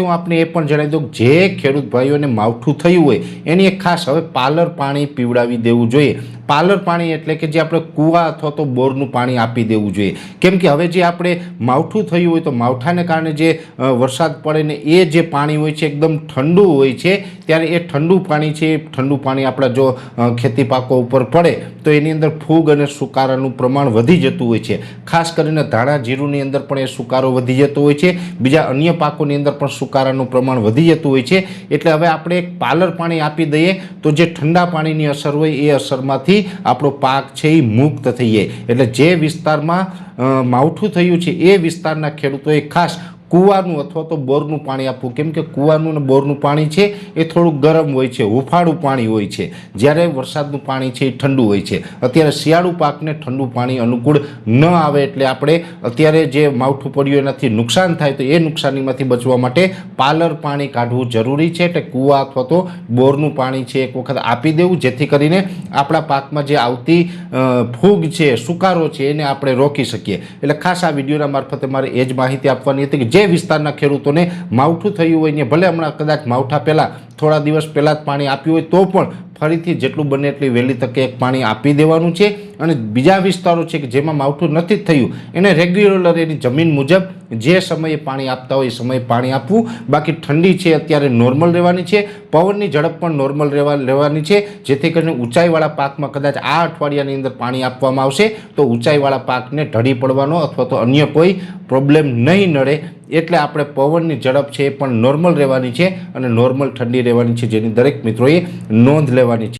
હું આપને એ પણ જણાવી દઉં જે ખેડૂત ભાઈઓને માવઠું થયું હોય, એની એક ખાસ હવે પાલર પાણી પીવડાવી દેવું જોઈએ. પાલર પાણી એટલે કે જે આપણે કૂવા અથવા તો બોરનું પાણી આપી દેવું જોઈએ. કેમ કે હવે જે આપણે માવઠું થયું હોય તો માવઠાને કારણે જે વરસાદ પડે ને એ જે પાણી હોય છે એકદમ ઠંડુ હોય છે, ત્યારે એ ઠંડુ પાણી છે ઠંડુ પાણી આપણા જો ખેતી પાકો ઉપર પડે, તો એની અંદર ફૂગ અને સુકારાનું પ્રમાણ વધી જતું હોય છે. ખાસ કરીને ધાણા જીરુંની અંદર પણ એ સુકારો વધી જતો હોય છે. બીજા અન્ય પાકોની અંદર પણ સુકારાનું પ્રમાણ વધી જતું હોય છે. એટલે હવે આપણે એક પાલર પાણી આપી દઈએ તો જે ઠંડા પાણીની અસર હોય એ અસરમાંથી આપણો પાક છે એ મુક્ત થઈએ એટલે જે વિસ્તારમાં માવઠું થયું છે એ વિસ્તારના ખેડૂતોએ ખાસ કૂવાનું અથવા તો બોરનું પાણી આપવું. કેમ કે કૂવાનું અને બોરનું પાણી છે, એ થોડું ગરમ હોય છે, હુફાળું પાણી હોય છે. જ્યારે વરસાદનું પાણી છે, એ ઠંડુ હોય છે. અત્યારે શિયાળુ પાકને ઠંડુ પાણી અનુકૂળ ન આવે એટલે આપણે અત્યારે જે માવઠું પડ્યું એનાથી નુકસાન થાય, તો એ નુકસાનીમાંથી બચવા માટે પાલર પાણી કાઢવું જરૂરી છે. એટલે કૂવા અથવા તો બોરનું પાણી છે, એક વખત આપી દેવું. જેથી કરીને આપણા પાકમાં જે આવતી ફૂગ છે, સુકારો છે, એને આપણે રોકી શકીએ. એટલે ખાસ આ વિડીયોના મારફતે મારે એ જ માહિતી આપવાની હતી કે જે વિસ્તારના ખેડૂતોને માવઠું થયું હોય ને ભલે હમણાં કદાચ માવઠા પહેલાં થોડા દિવસ પહેલાં જ પાણી આપ્યું હોય તો પણ ફરીથી જેટલું બને એટલી વહેલી તકે એક પાણી આપી દેવાનું છે. અને બીજા વિસ્તારો છે કે જેમાં માવઠું નથી થયું, એને રેગ્યુલર એની જમીન મુજબ જે સમયે પાણી આપતા હોય એ સમયે પાણી આપવું. બાકી ઠંડી છે અત્યારે નોર્મલ રહેવાની છે. પવનની ઝડપ પણ નોર્મલ રહેવા, રહેવાની છે. જેથી કરીને ઊંચાઈવાળા પાકમાં કદાચ આ અઠવાડિયાની અંદર પાણી આપવામાં આવશે તો ઊંચાઈવાળા પાકને ઢળી પડવાનો અથવા તો અન્ય કોઈ પ્રોબ્લેમ નહીં નડે. એટલે આપણે પવનની ઝડપ છે એ પણ નોર્મલ રહેવાની છે અને નોર્મલ ઠંડી રહેવાની છે જેની દરેક મિત્રોએ નોંધ લેવાની છે.